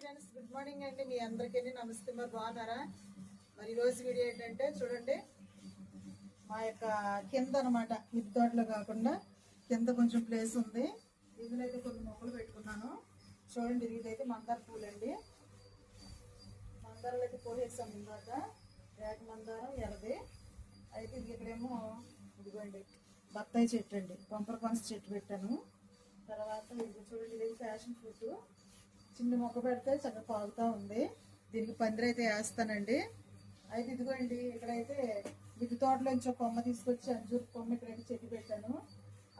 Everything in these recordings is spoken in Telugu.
ఫ్రెండ్స్ గుడ్ మార్నింగ్ అండి. మీ అందరికీ నమస్తే. మరి బాగున్నారా? మరి ఈరోజు వీడియో ఏంటంటే చూడండి మా యొక్క కింద అనమాట మిద్దె తోటలో కాకుండా కింద కొంచెం ప్లేస్ ఉంది. ఇందులో కొన్ని మొక్కలు పెట్టుకున్నాను. చూడండి ఇదైతే మందార పూలు అండి మందారాలు అయితే పోసేసాం ఇందాక రేక మందారం ఎరది. అయితే ఇది ఇక్కడేమో ఇదిగోండి బత్తాయి చెట్టు అండి. పంపర పనస చెట్టు పెట్టాను. తర్వాత ఇది చూడండి ఇది ఫ్యాషన్ ఫ్రూట్ చిన్న మొక్క పెడితే చక్కగా పాగుతూ ఉంది. దీనికి పందిరి అయితే వేస్తానండి. అయితే ఇదిగోండి ఇక్కడైతే మిద్ది తోటలోంచి ఒక కొమ్మ తీసుకొచ్చి అంజూరు కొమ్మ ఇక్కడైతే చెట్టు పెట్టాను.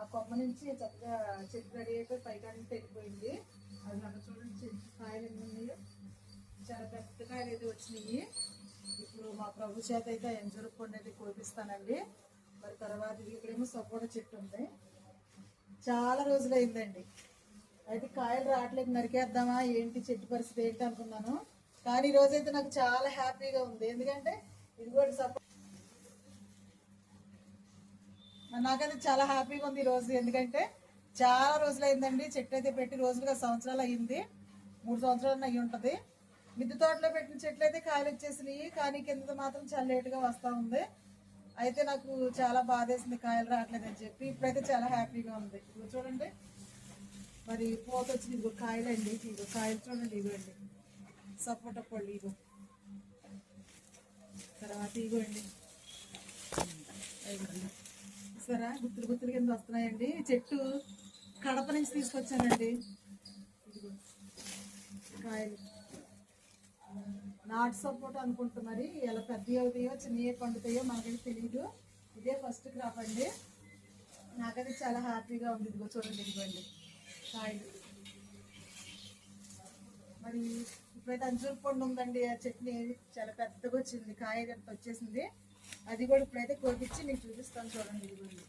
ఆ కొమ్మ నుంచి చక్కగా చెట్టు రెడీ అయిపోయి పైకంటే వెళ్ళిపోయింది అది అక్కడ చూడండి చెట్టు కాయలు ఎన్ని ఉన్నాయో. చాలా పెద్ద కాయలు అయితే వచ్చినాయి. ఇప్పుడు మా ప్రభు చేత అయితే అంజూరు పండు అయితే కోపిస్తానండి. మరి తర్వాత ఇక్కడేమో సపోటా చెట్టు ఉంది. చాలా రోజులు అయిందండి అయితే కాయలు రావట్లేదు నరికేద్దామా ఏంటి చెట్టు పరిస్థితి ఏంటి అనుకున్నాను. కానీ ఈ రోజైతే నాకు చాలా హ్యాపీగా ఉంది. ఎందుకంటే ఇది కూడా సపో నాకైతే చాలా హ్యాపీగా ఉంది ఈ రోజు. ఎందుకంటే చాలా రోజులు అయిందండి చెట్టు అయితే పెట్టి రోజులుగా సంవత్సరాలు అయ్యింది. మూడు సంవత్సరాలు అయ్యి ఉంటుంది. మిద్దె తోటలో పెట్టిన చెట్లు అయితే కాయలు వచ్చేసినాయి. కానీ కింద మాత్రం చాలా లేటుగా వస్తూ ఉంది. అయితే నాకు చాలా బాధేసింది కాయలు రావట్లేదని చెప్పి. ఇప్పుడైతే చాలా హ్యాపీగా ఉంది. చూడండి. మరి పోత వచ్చింది ఇదిగో కాయలు అండి ఇదిగో కాయలు చూడండి ఇవ్వండి సపోటా పళ్ళు ఇగో తర్వాత ఇగోండి సరే గుత్తులు గుత్తులు కింద వస్తున్నాయండి. చెట్టు కడప నుంచి తీసుకొచ్చానండి. కాయలు. నాటు సపోటా అనుకుంటా మరి ఎలా పెద్ద అవుతాయో చిన్నవి పండుతాయో మనకైతే తెలియదు ఇదే ఫస్ట్ క్రాప్ అండి. నాకైతే చాలా హ్యాపీగా ఉంది. ఇదిగో చూడండి ఇదిగోండి. కాయలు మరి ఇప్పుడైతే అంజూరు పండు ఉందండి. ఆ చట్నీ చాలా పెద్దగా వచ్చింది. కాయ ఎంత వచ్చేసింది? అది కూడా ఇప్పుడైతే కోపించి మీకు చూపిస్తాను చూడండి ఇదిగోండి.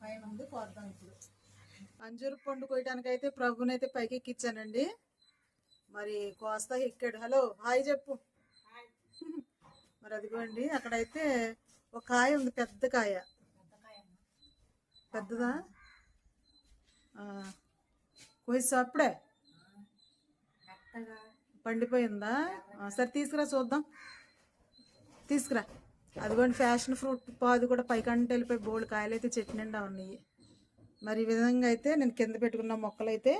పైన ఉంది కోద్దాం ఇప్పుడు. అంజూరు పండు కోయడానికి అయితే ప్రభునైతే పైకి ఎక్కించానండి మరి కోస్తా ఎక్కాడు. హలో హాయ్ చెప్పు. మరి అదిగోండి అక్కడైతే ఒక కాయ ఉంది పెద్ద కాయ. పెద్దదా? కోసి అప్పుడే పండిపోయిందా? సరే తీసుకురా చూద్దాం. తీసుకురా. అదిగోండి ఫ్యాషన్ ఫ్రూట్ పాదు కూడా పైకంటే వెళ్ళిపోయి బోల్డ్ కాయలు అయితే చెట్టు నిండా ఉన్నాయి. మరి ఈ విధంగా అయితే నేను కింద పెట్టుకున్న మొక్కలు అయితే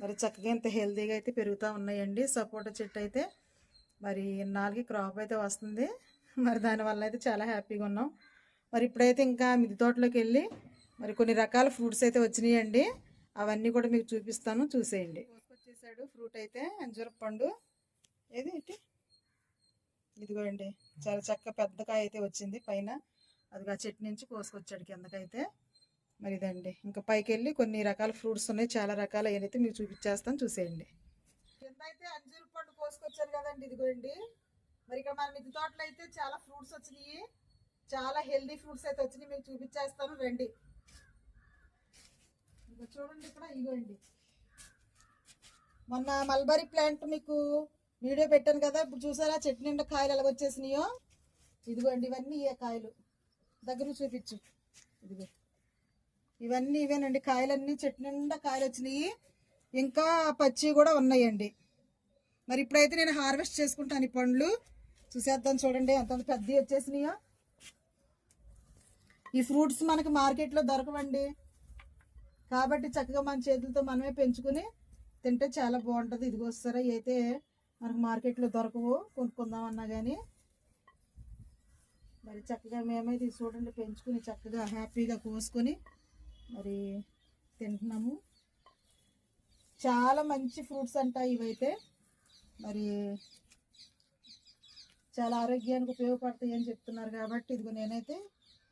మరి చక్కగా ఇంత హెల్తీగా అయితే పెరుగుతూ ఉన్నాయండి. సపోటా చెట్టు అయితే మరి ఇన్నాళ్ళకి క్రాప్ అయితే వస్తుంది. మరి దానివల్ల అయితే చాలా హ్యాపీగా ఉన్నాం. మరి ఇప్పుడైతే ఇంకా మిది తోటలోకి వెళ్ళి మరి కొన్ని రకాల ఫ్రూట్స్ అయితే వచ్చినాయండి. అవన్నీ కూడా మీకు చూపిస్తాను. చూసేయండి. కోసుకొచ్చేసాడు. ఫ్రూట్ అయితే అంజూర పండు ఏది ఇటు ఇదిగోండి. చాలా చక్క పెద్ద కాయ అయితే వచ్చింది పైన. అది ఆ చెట్టు నుంచి కోసుకొచ్చాడు కిందకైతే. మరి ఇదండి. ఇంకా పైకి వెళ్ళి కొన్ని రకాల ఫ్రూట్స్ ఉన్నాయి. చాలా రకాల ఏదైతే మీకు చూపించేస్తాను. చూసేయండి. కింద అయితే అంజూరు పండు కోసుకొచ్చాను కదండి. ఇదిగోండి. మరి ఇక్కడ మన మిద్దె తోటలో అయితే చాలా ఫ్రూట్స్ వచ్చినాయి. చాలా హెల్దీ ఫ్రూట్స్ అయితే వచ్చినాయి. మీకు చూపించేస్తాను. రండి. ఇంకా చూడండి ఇక్కడ ఇగోండి మొన్న మల్బరీ ప్లాంట్ మీకు వీడియో పెట్టాను కదా ఇప్పుడు చూసారా చెట్టు నిండా కాయలు ఎలా వచ్చేసినాయో? ఇదిగోండి ఇవన్నీ ఇవే కాయలు. దగ్గర చూపించు. ఇదిగో. ఇవన్నీ ఇవేనండి కాయలన్నీ చెట్టు నిండా కాయలు వచ్చినాయి. ఇంకా పచ్చి కూడా ఉన్నాయండి. మరి ఇప్పుడైతే నేను హార్వెస్ట్ చేసుకుంటాను ఈ పండ్లు. చూసేద్దాం చూడండి ఎంత పెద్దవి వచ్చేసినాయో. ఈ ఫ్రూట్స్ మనకి మార్కెట్లో దొరకవండి. కాబట్టి చక్కగా మన చేతులతో మనమే పెంచుకుని తింటే చాలా బాగుంటుంది. ఇదిగో వస్తారా అయితే మనకు మార్కెట్లో దొరకవు. కొనుక్కుందామన్నా కానీ మరి చక్కగా మేమైతే ఇది చూడండి పెంచుకుని చక్కగా హ్యాపీగా కోసుకొని మరి తింటున్నాము. చాలా మంచి ఫ్రూట్స్ అంట ఇవైతే. మరి చాలా ఆరోగ్యానికి ఉపయోగపడతాయి అని చెప్తున్నారు కాబట్టి ఇదిగో నేనైతే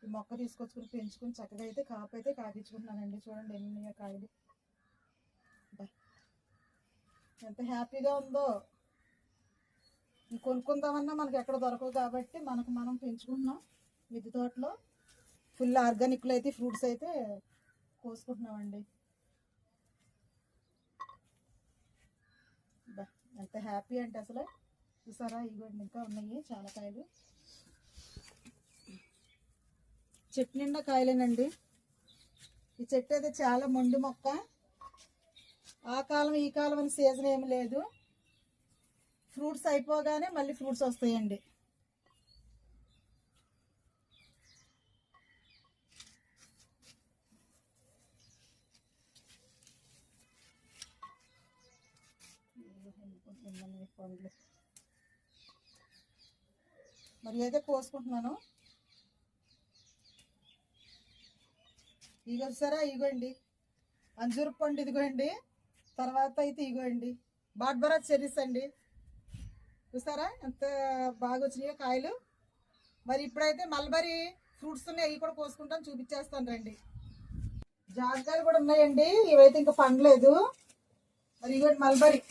ఈ మొక్క తీసుకొచ్చుకుని పెంచుకుని చక్కగా అయితే కాపు అయితే కాపించుకుంటున్నానండి. చూడండి ఎన్ని కాయలు. ఎంత హ్యాపీగా ఉందో. కొనుక్కుందామన్నా మనకి ఎక్కడ దొరకవు కాబట్టి మనకు మనం పెంచుకుంటున్నాం. మిద్దె తోటలో ఫుల్ ఆర్గానిక్లో అయితే ఫ్రూట్స్ అయితే కోసుకుంటున్నామండి. ఎంత హ్యాపీ అంటే అసలు. చూసారా? ఇవ్వండి ఇంకా ఉన్నాయి చాలా కాయలు. చెట్టు నిండా కాయలేనండి. ఈ చెట్టు అయితే చాలా మొండి మొక్క. ఆ కాలం ఈ కాలం అని సీజన్ ఏమి లేదు. ఫ్రూట్స్ అయిపోగానే మళ్ళీ ఫ్రూట్స్ వస్తాయండి. మరి అయితే కోసుకుంటున్నాను. ఇగో సరే ఇగోండి. అంజూరు పండు ఇదిగోండి. తర్వాత అయితే ఇగోండి. బాడ్బరా చెర్రీస్ అండి. చూసారా? ఎంత బాగా వచ్చినాయో కాయలు. మరి ఇప్పుడైతే మల్బరీ ఫ్రూట్స్ ఉన్నాయి అవి కూడా కోసుకుంటాను చూపించేస్తాను రండి. జాగ్రత్తలు కూడా ఉన్నాయండి. ఇవైతే ఇంకా పండలేదు. మరి ఇగోటి మల్బరీ.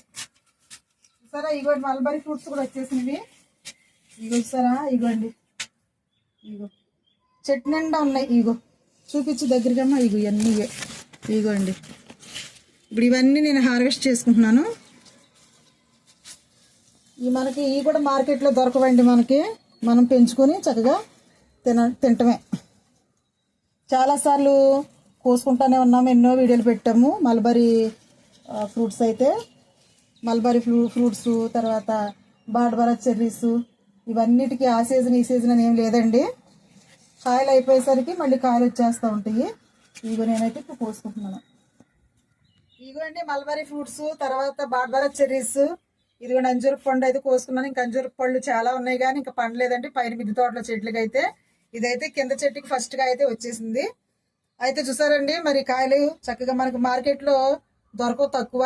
చూసారా? ఇగోటి మల్బరీ ఫ్రూట్స్ కూడా వచ్చేసినవి. ఇగో చూసారా? ఇగోండి. ఇగో. చెట్టు నిండా ఉన్నాయి ఇగో. చూపించి దగ్గరగా ఇవి ఇవన్నీ ఇవే. ఇగోండి. ఇప్పుడు ఇవన్నీ నేను హార్వెస్ట్ చేసుకుంటున్నాను. ఈ మనకి ఇవి కూడా మార్కెట్లో దొరకవండి మనకి. మనం పెంచుకొని చక్కగా తిన తింటమే. చాలాసార్లు కోసుకుంటానే ఉన్నాము ఎన్నో వీడియోలు పెట్టాము. మల్బరీ ఫ్రూట్స్ అయితే. మల్బరీ ఫ్రూ ఫ్రూట్స్ తర్వాత బాడ్బరా చెర్రీస్ ఇవన్నిటికీ ఆ సీజన్ ఈ సీజన్ అని ఏం లేదండి. కాయలు అయిపోయేసరికి మళ్ళీ కాయలు వచ్చేస్తూ ఉంటాయి. ఇవి నేనైతే ఇప్పుడు కోసుకుంటున్నాను. ఇదిగోండి మల్బరీ ఫ్రూట్స్ తర్వాత బాడ్బరా చెర్రీస్. ఇదిగోండి అంజూరు పండు అయితే కోసుకున్నాను. ఇంకా అంజూరు పళ్ళు చాలా ఉన్నాయి కానీ ఇంకా పండలేదండి పైన మిద్దె తోటలో చెట్లకి అయితే ఇదైతే కింద చెట్టుకి ఫస్ట్గా అయితే వచ్చేసింది. అయితే చూసారండి మరి కాయలు చక్కగా మనకి మార్కెట్లో దొరకవు తక్కువ.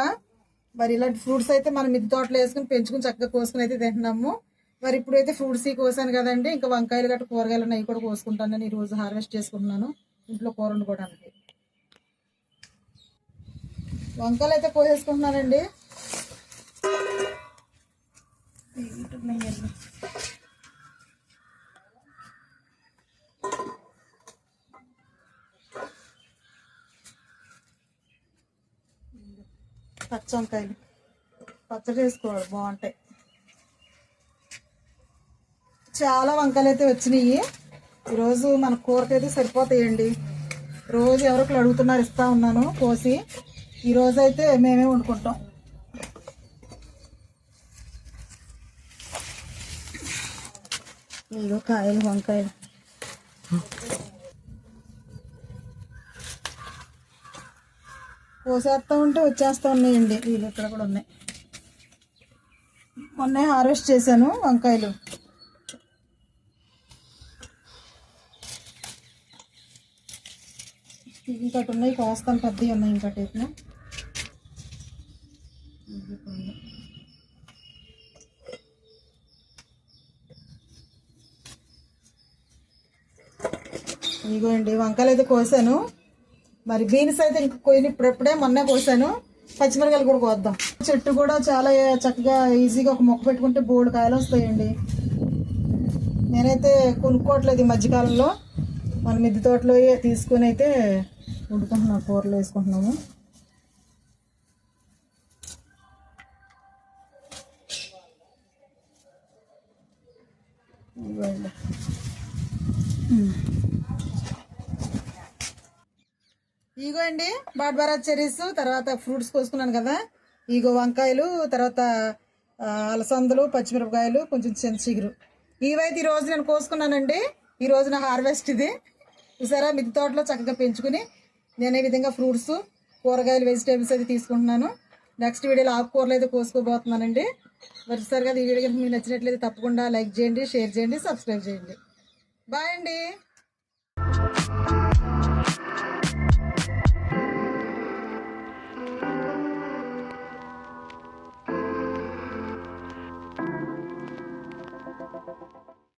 మరి ఇలాంటి ఫ్రూట్స్ అయితే మనం మిద్దె తోటలో వేసుకుని పెంచుకుని చక్కగా కోసుకుని అయితే తింటున్నాము. మరి ఇప్పుడైతే ఫ్రూట్స్ కోసాను కదండి ఇంకా వంకాయలు గట్ట కూరగాయలు అవి కూడా కోసుకుంటాను నేను రోజు హార్వెస్ట్ చేసుకుంటున్నాను ఇంట్లో కూర వండుకోవడానికి. వంకాయలు అయితే కోసేసుకుంటున్నానండి పచ్చ వంకాయలు. పచ్చడి వేసుకోవాలి బాగుంటాయి. చాలా వంకాయలు అయితే వచ్చినాయి. ఈరోజు మన కూరకైతే సరిపోతాయండి. రోజు ఎవరికి అడుగుతున్నారు ఇస్తా ఉన్నాను కోసి. ఈరోజు అయితే మేమే వండుకుంటాం. ఇదిగో కాయలు వంకాయలు. కోసేస్తా ఉంటే వచ్చేస్తా ఉన్నాయండి. వీళ్ళు ఇక్కడ కూడా ఉన్నాయి. మొన్నే హార్వెస్ట్ చేశాను వంకాయలు. ఇంకటి ఉన్నాయి. కోస్తాను పెద్దవి ఉన్నాయి ఇంకటి అయితే. ఇదిగోండి వంకాయలు అయితే కోసాను. మరి బీన్స్ అయితే ఇంక కోయిన ఇప్పుడప్పుడే మొన్నే కోసాను. పచ్చిమిరకాయలు కూడా కోద్దాం. చెట్టు కూడా చాలా చక్కగా ఈజీగా ఒక మొక్క పెట్టుకుంటే బోర్డు కాయలు వస్తాయండి. నేనైతే కొనుక్కోవట్లేదు ఈ మధ్యకాలంలో. మన మిద్దె తోటలో తీసుకొని అయితే వండుకుంటున్నాం కూరలో వేసుకుంటున్నాము. ఇగో అండి బాడ్బారా చెర్రీస్ తర్వాత ఫ్రూట్స్ కోసుకున్నాను కదా. ఇగో వంకాయలు తర్వాత అలసందలు పచ్చిమిరపకాయలు కొంచెం చిన్న చిగురు ఇవైతే ఈరోజు నేను కోసుకున్నానండి. ఈ రోజు నా హార్వెస్ట్ ఇది. చూసారా? మిద్దె తోటలో చక్కగా పెంచుకుని నేను ఏ విధంగా ఫ్రూట్స్ కూరగాయలు వెజిటేబుల్స్ అయితే తీసుకుంటున్నాను. నెక్స్ట్ వీడియోలో ఆకుకూరలు అయితే కోసుకోబోతున్నానండి. మరిసారిగా ఈ వీడియో మీకు నచ్చినట్లయితే తప్పకుండా లైక్ చేయండి షేర్ చేయండి సబ్స్క్రైబ్ చేయండి. బాయ్ అండి.